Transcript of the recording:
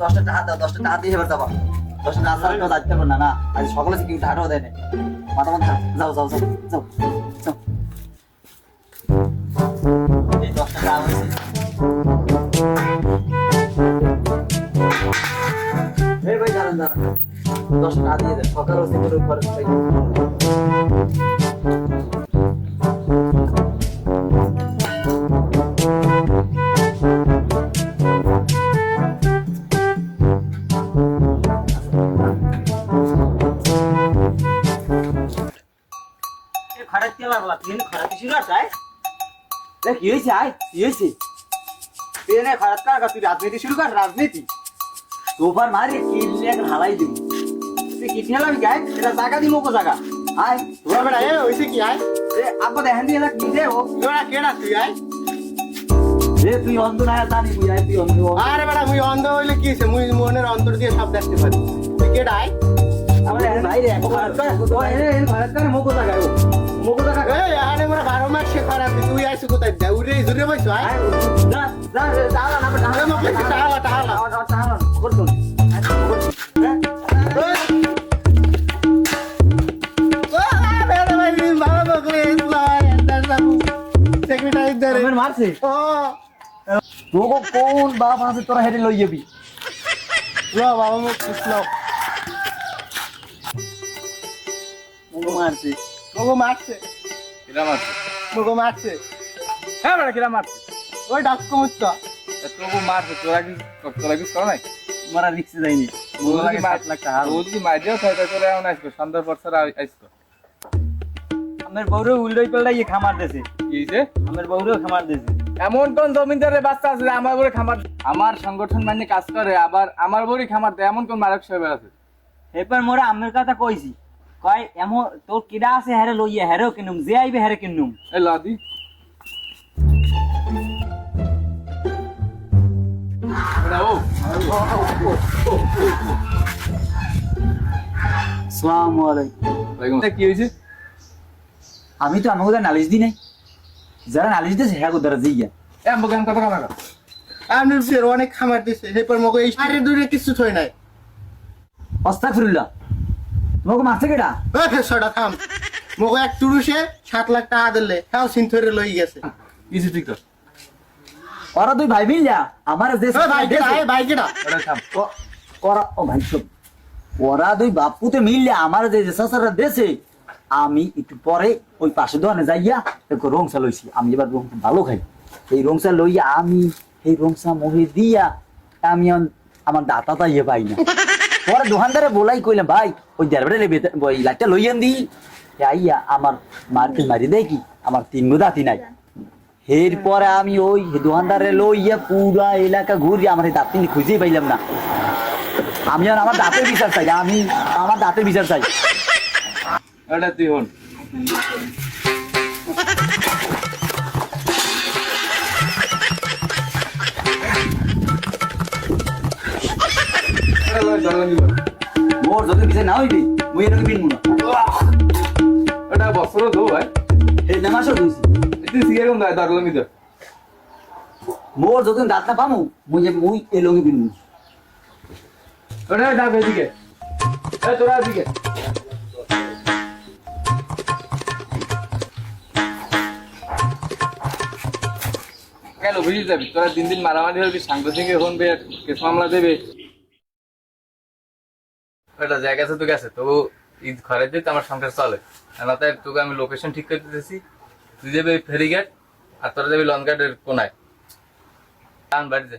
দশটা টাকা দাও, দশটা টাকা দিয়ে এবার যাবা। দশটা টাকা ছাড়া কেউ যাইতে পারবে না না। আজ সকালে কেউ টাকাটাও দেয় না মাথা মাথা, যাও যাও যাও যাও দশটা টাকা দশ টাকা দিয়ে দেন সকাল হচ্ছে করে খরচ পাই খরাত কে লাগলা তুই খরাত শুরু আছাই দেখ কি হয়েছে? আয় তুই এনে খরাত কার তুই রাজনীতি শুরু কর, রাজনীতি। তোবার মারি কিনলে হালাই দিবি? তুই কি ঠেলাবি গায় এটা জায়গা দিমো কো জায়গা আয় তোরা বেড়া এ হইছে কি আয় এ আব্বা দেখেন দিয়ে দেখ নিজে ও তোরা কেডা তুই আয় রে তুই অন্ধ না জানি বুঝ আয় তুই অন্ধ আরে বেড়া মুই অন্ধ হইলে কি হইছে মুই মনের অন্তর দিয়ে সব দেখতে পারি তুই কেডা আয় আমার ভাই রে ভারত কার মোকো জায়গা ও মোকো জায়গা এই আরে মোরা 12 মাস সে খারাপ তুই আইছ কোথায় দে জুরে বইছ আয় যা যা না আমার মারছে। তোকে কোন বাপ আছে তোরা হেরে লই যাবি। মোকো মারছে। হ্যাঁ কিরা মারছে? তোকে মারছে তোরা কি তোরা কিছু করো নাই? মারা রিক্সে যায়নি মোকো লাগে মার- সাত লাখ টাকা ও যদি মারিও তাহলে তোরা আসবে সন্ধ্যার পর আসবে আমার বউরে উল্টাই পাল্টাই খামার দেছে। কি হয়েছে আমার বউরেও খামার দেছে। এমন কোন জমিদারের বাচ্চা আছে যে আমার বড় খামার আমার সংগঠন মানে কাজ করে আবার আমার বড়ই খামার দেয় এমন কোন মারক সাহেব আছে? এরপর মোরা আমের কথা কইছি। কয় এমন তোর কিডা আছে হেরে লইয়া হেরেও কিনুম যে আইবে হেরে কিনুম। এই লাদি। আসসালামু আলাইকুম। কি হয়েছে আমি তো আমাকে নালিশ দি নাই। যারা নালিশ দিয়েছে হ্যাঁ দ্বারা জিগা এম বগান কথা কানা আমি ফের অনেক খামার দিছে এরপর মগে এই আরে দূরে কিছু থই নাই। অস্তাগফিরুল্লাহ তোমাকে মারছে কেডা থাম মগে এক টুরুসে সাত লাখ টাকা দিলে তাও সিনথরে লই গেছে। কিছু ঠিক তো ওরা দুই ভাই মিল যা। আমার যে ওই ভাই কেডা ভাই কেডা এটা থাম ও- ওরা ও ভাই শোন ওরা দুই বাপুতে মিললে আমার যে দেশে আমি একটু পরে ওই পাশে দোকানে যাইয়া একটু রংসা লইছি। আমি এবার রংসা ভালো খাই। এই রংসা লইয়া আমি, এই রংসা মহে দিয়া আমি আম- আমার দাতা তা ইয়ে পাই না। পরে দোকানদারে বলাই কইলাম, ভাই, ওই লেবে, ওই লাইটটা লইয়ান দি আইয়া আমার মারতে মারি কি? আমার তিন গো দাঁতি নাই। এরপরে আমি ওই দোকানদারে লইয়া পুরা এলাকা ঘুরি আমার এই দাঁতিনি খুঁজেই পাইলাম না। আমি আমার দাঁতের বিচার চাই আমি আমার দাঁতের বিচার চাই। এটা তুই হন। মোর যদি বিচার না হইবি মুই এরকম কিনবো না। এটা বছর দো ভাই। এই নেমাসও দিয়েছি এতে সিগারেট কোন দায় দারুল মিদ। মোর যদি দাঁত না পামু মুই মুই এ লঙ্গি কিনবো ওটা ডাক এদিকে। এই তোরা এদিকে। কেন বুঝিস যাবি? তোরা দিন দিন মারামারি হবি সাংবাদিকে হনবে কেস মামলা দেবে। ওটা জায়গা আছে তো গেছে তবু ঈদ ঘরে দিয়ে আমার সংসার চলে। না তাই তোকে আমি লোকেশন ঠিক করে দিতেছি। তুই যাবি ফেরি গেট আর তোরা যাবি লন গেটের কোনায়। টান বাড়িতে।